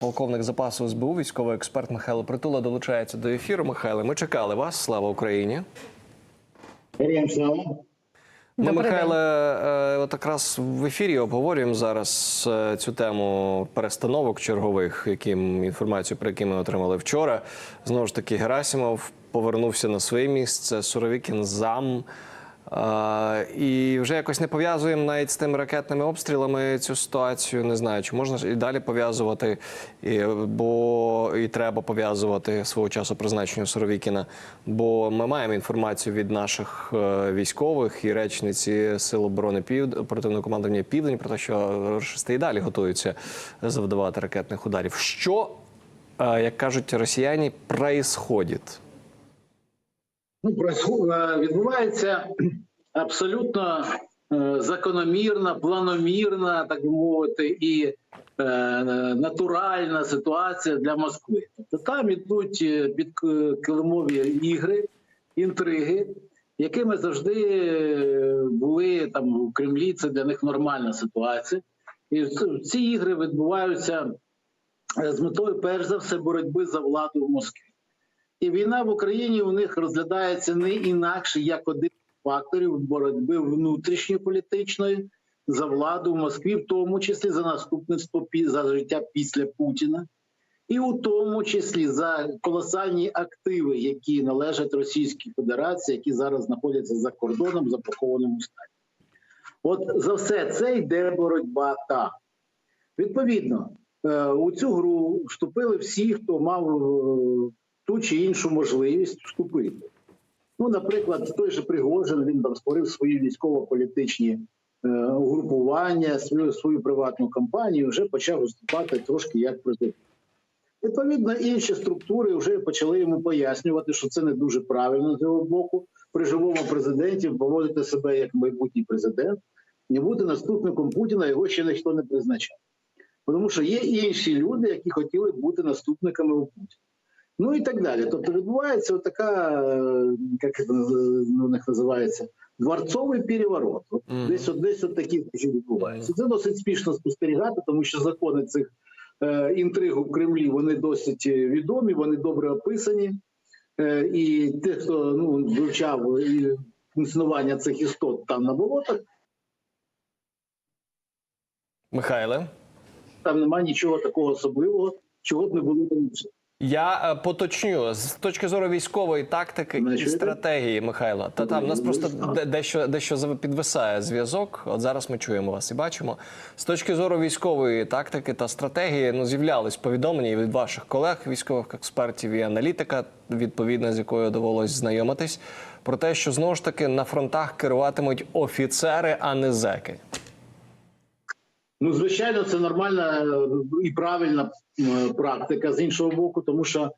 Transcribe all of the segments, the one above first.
Полковник запасу СБУ, військовий експерт Михайло Притула долучається до ефіру. Михайле, ми чекали вас. Слава Україні. Героям слава. Ми, Михайле, е, от якраз в ефірі обговорюємо зараз е, цю тему перестановок чергових, яким інформацію, про які ми отримали вчора. Знову ж таки, Герасимов повернувся на своє місце. Суровікін зам. І вже якось не пов'язуємо навіть з тими ракетними обстрілами цю ситуацію. Не знаю, чи можна і далі пов'язувати, бо і треба пов'язувати свого часу призначення Суровікіна. Бо ми маємо інформацію від наших е, військових і речниці Сил оборони Півд... командування Південь про те, що рашисти і далі готуються завдавати ракетних ударів. Що, е, як кажуть росіяни, происходить? Ну, е, відбувається абсолютно е, закономірна, планомірна, так би мовити, і е, натуральна ситуація для Москви. Тобто там ідуть е, підкилимові ігри, інтриги, якими завжди були там у Кремлі. Це для них нормальна ситуація. І ці ігри відбуваються з метою, перш за все, боротьби за владу в Москві. І війна в Україні у них розглядається не інакше як один з факторів боротьби внутрішньополітичної за владу в Москві, в тому числі за наступництво за життя після Путіна, і у тому числі за колосальні активи, які належать Російській Федерації, які зараз знаходяться за кордоном в заблокованому стані. От за все це йде боротьба та відповідно е, у цю гру вступили всі, хто мав е, ту чи іншу можливість вступити. Ну, наприклад, той же Пригожин він там створив свої військово-політичні е, угрупування, свою свою приватну кампанію, вже почав виступати трошки як президент. Відповідно, інші структури вже почали йому пояснювати, що це не дуже правильно з його боку. При живому президенті поводити себе як майбутній президент і бути наступником Путіна його ще ніхто не призначав. Тому що є інші люди, які хотіли бути наступниками у Путіна. Ну і так далі. Тобто відбувається така, е, як ну, у них називається, дворцовий переворот. От Мгм. Десь от десь от такі речі відбуваються. Це досить спішно спостерігати, тому що закони цих е, інтриг у Кремлі вони досить е, відомі, вони добре описані. Е, і те, хто ну, вивчав і функціонування цих істот там на болотах, Михайле. там немає нічого такого особливого, чого б не було раніше. Я е, поточню з точки зору військової тактики Мене і чуєте? стратегії, Михайло. Та там нас Ну, просто дещо дещо підвисає зв'язок. От зараз ми чуємо вас і бачимо. З точки зору військової тактики та стратегії, ну з'являлись повідомлення від ваших колег, військових експертів і аналітика, відповідно з якою довелось знайомитись, про те, що знову ж таки на фронтах керуватимуть офіцери, а не зеки. Ну, звичайно, це нормальна е, і правильна практика з іншого боку, тому що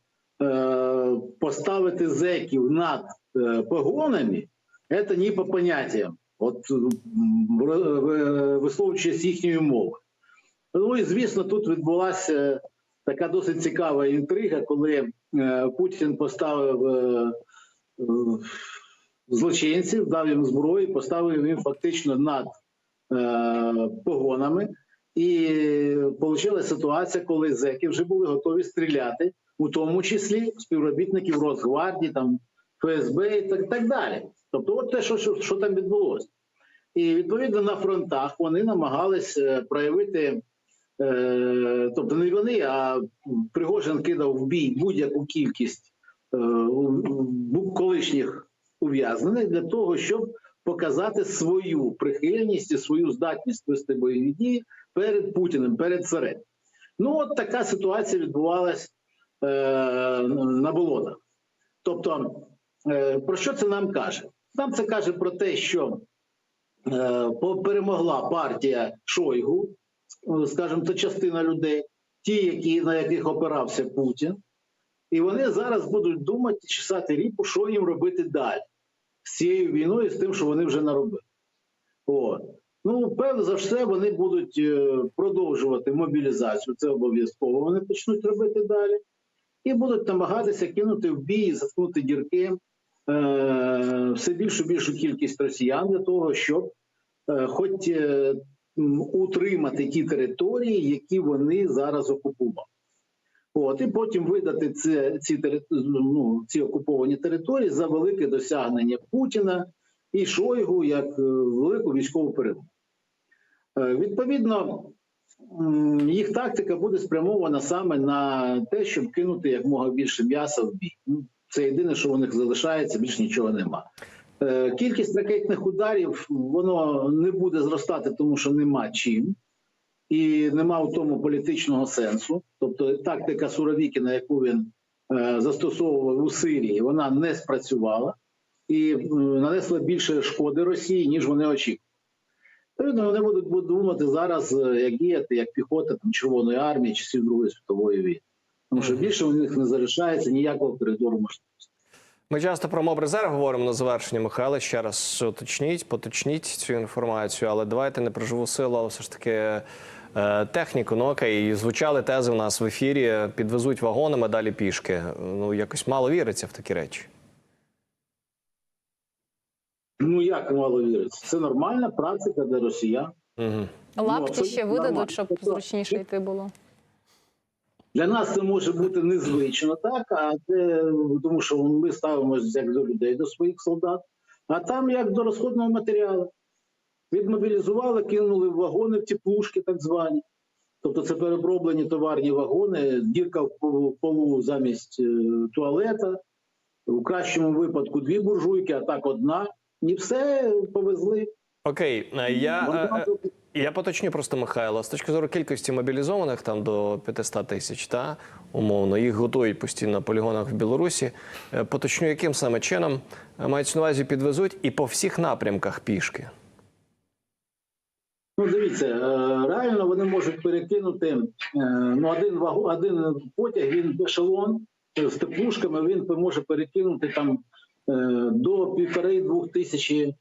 е, поставити зеків над е, погонами це не по поняттям, от висловлюючись їхньою мовою. Ну і звісно, тут відбулася така досить цікава інтрига, коли е, Путін поставив е, е, злочинців, дав їм зброю, поставив їм фактично над е, погонами. І вийшла ситуація, коли зеки вже були готові стріляти, у тому числі співробітників Росгвардії, там ФСБ і так, так далі. Тобто, от те, що, що, що там відбулося. І відповідно на фронтах вони намагались е, проявити, е, тобто не вони, а Пригожин кидав в бій будь-яку кількість е, колишніх ув'язнених для того, щоб показати свою прихильність і свою здатність вести бойові дії перед Путіним, перед царем. Ну, от така ситуація відбувалась е, на болотах. Тобто, е, про що це нам каже? Нам це каже про те, що е, перемогла партія Шойгу, скажімо, це частина людей, ті, які, на яких опирався Путін, і вони зараз будуть думати, чесати ріпу, що їм робити далі цією війною, з тим, що вони вже наробили. От. Ну, певно за все, вони будуть е, продовжувати мобілізацію. Це обов'язково вони почнуть робити далі. І будуть намагатися кинути в бій, заткнути дірки е, все більшу більшу кількість росіян для того, щоб е, хоч е, утримати ті території, які вони зараз окупували. От, і потім видати ці, ці, ну, ці окуповані території за велике досягнення Путіна і Шойгу як е, велику військову перемогу. Е, Відповідно, їх тактика буде спрямована саме на те, щоб кинути якомога більше м'яса в бій. Ну, Це єдине, що у них залишається, більш нічого нема. Е, Кількість ракетних ударів воно не буде зростати, тому що нема чим і нема в тому політичного сенсу. Тобто тактика Суровікіна, яку він е, застосовував у Сирії, вона не спрацювала і е, нанесла більше шкоди Росії, ніж вони очікували. Відповідно, вони будуть, думати зараз, е, як діяти, як піхота там, Червоної армії часів Другої світової війни. Тому що більше у них не залишається ніякого коридору можливості. Ми часто про мобрезерв говоримо на завершення. Михайло, ще раз уточніть, поточніть цю інформацію, але давайте не про живу силу, а все ж таки техніку. Ну окей, звучали тези в нас в ефірі. Підвезуть вагонами далі пішки. Ну якось мало віриться в такі речі. Ну як мало віриться? Це нормальна практика для росіян. Угу. Лапті це ще нормально. видадуть, щоб зручніше йти було. Для нас це може бути незвично, так а це тому, що ми ставимося як до людей, до своїх солдат, а там як до розходного матеріалу. Відмобілізували, кинули в вагони в ті пушки, так звані. Тобто це перероблені товарні вагони, дірка в полу- замість е, туалета. У кращому випадку дві буржуйки, а так одна. І все повезли. Окей, е, я, е, я поточню просто Михайло. З точки зору кількості мобілізованих там до 500 тисяч, та умовно їх готують постійно на полігонах в Білорусі. Поточню, яким саме чином мається на увазі підвезуть і по всіх напрямках пішки. Ну, дивіться, е, реально вони можуть перекинути е, ну, один вагу, один потяг, він ешелон е, з теплушками, він може перекинути там до півтори-двох тисячі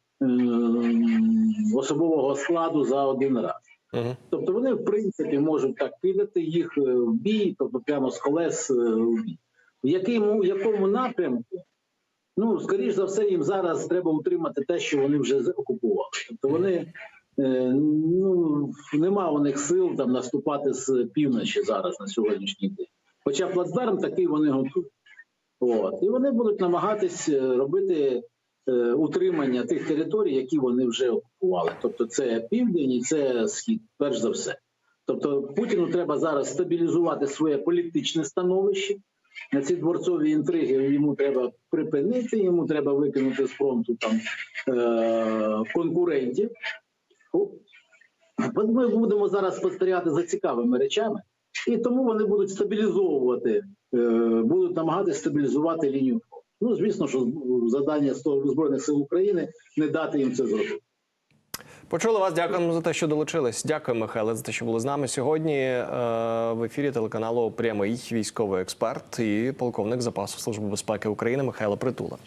особового складу за один раз. Угу. Тобто вони, в принципі, можуть так кидати їх в бій, тобто прямо з колес в бій. В якому, в якому напрямку? Ну, скоріш за все, їм зараз треба утримати те, що вони вже окупували. Тобто вони ну, нема у них сил там наступати з півночі зараз на сьогоднішній день. Хоча плацдарм такий вони готують. От. І вони будуть намагатись е, робити е, утримання тих територій, які вони вже окупували. Тобто це південь і це схід, перш за все. Тобто Путіну треба зараз стабілізувати своє політичне становище. На ці дворцові інтриги йому треба припинити, йому треба викинути з фронту там е- конкурентів. Ми будемо зараз спостерігати за цікавими речами, і тому вони будуть стабілізовувати, е, будуть намагатися стабілізувати лінію. Ну, звісно, що завдання Збройних сил України не дати їм це зробити. Почули вас. Дякуємо за те, що долучились. Дякую, Михайло, за те, що були з нами сьогодні. е, В ефірі телеканалу Прямий військовий експерт і полковник запасу Служби безпеки України Михайло Притула.